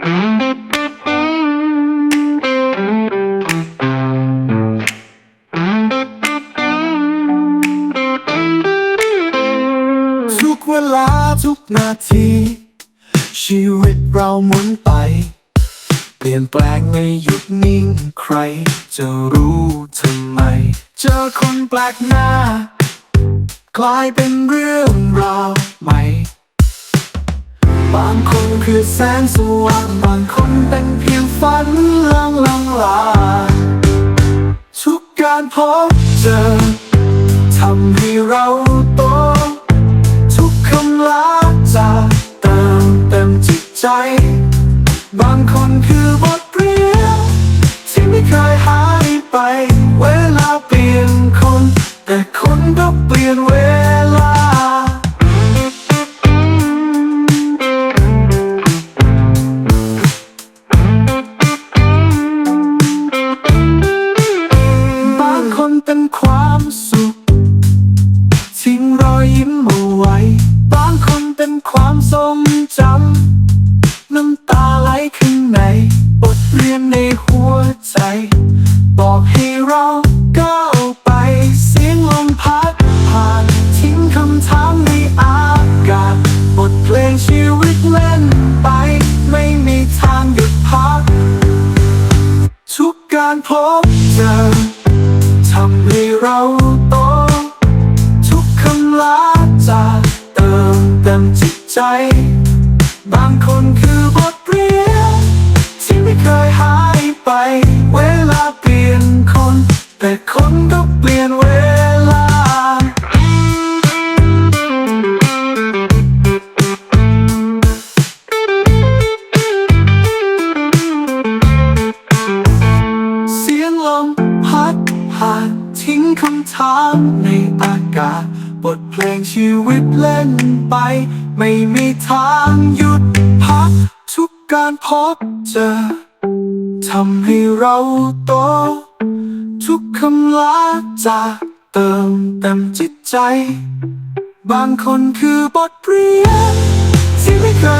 ทุกเวลาทุกนาที ชีวิตเราหมุนไป เปลี่ยนแปลงไม่หยุดนิ่งใคร จะรู้ทำไม เจอคนแปลกหน้า กลายเป็นเรื่องราวใหม่างคนคือแสงสว่างบางคนเป็นเพียงฝันลางลางลาทุกการพบเจอทำให้เราโต ทุกคำลาจากเติมเต็มจิตใจ บางคนคือบทเรียนที่ไม่เคยหายไป เวลาเปลี่ยนคน แต่คนก็เปลี่ยนเวล ทิ้งรอยยิ้มเอาไว้ บางคนเป็นความทรงจำ น้ำตาไหลข้างใน บทเรียนในหัวใจ บอกให้เราก้าวไป เสียงลมพัดผ่าน ทิ้งคำถามในอากาศ บทเพลงชีวิตเล่นไป ไม่มีทางหยุดพัก ทุกการพบ ใจ บางคนคือบทเรียนที่ไม่เคยหายไป เวลาเปลี่ยนคน แต่คนก็เปลี่ยนเวลา เสียงลมพัดผ่านทิ้งคำถามในอากาศ บทเพลงชีวิตเล่นไป ไม่มีทางหยุดพักทุกการพบเจอทำให้เราโต ทุกคำลาจากเติมเต็มจิตใจ บางคนคือบทเรียนที่ไม่เคยหาย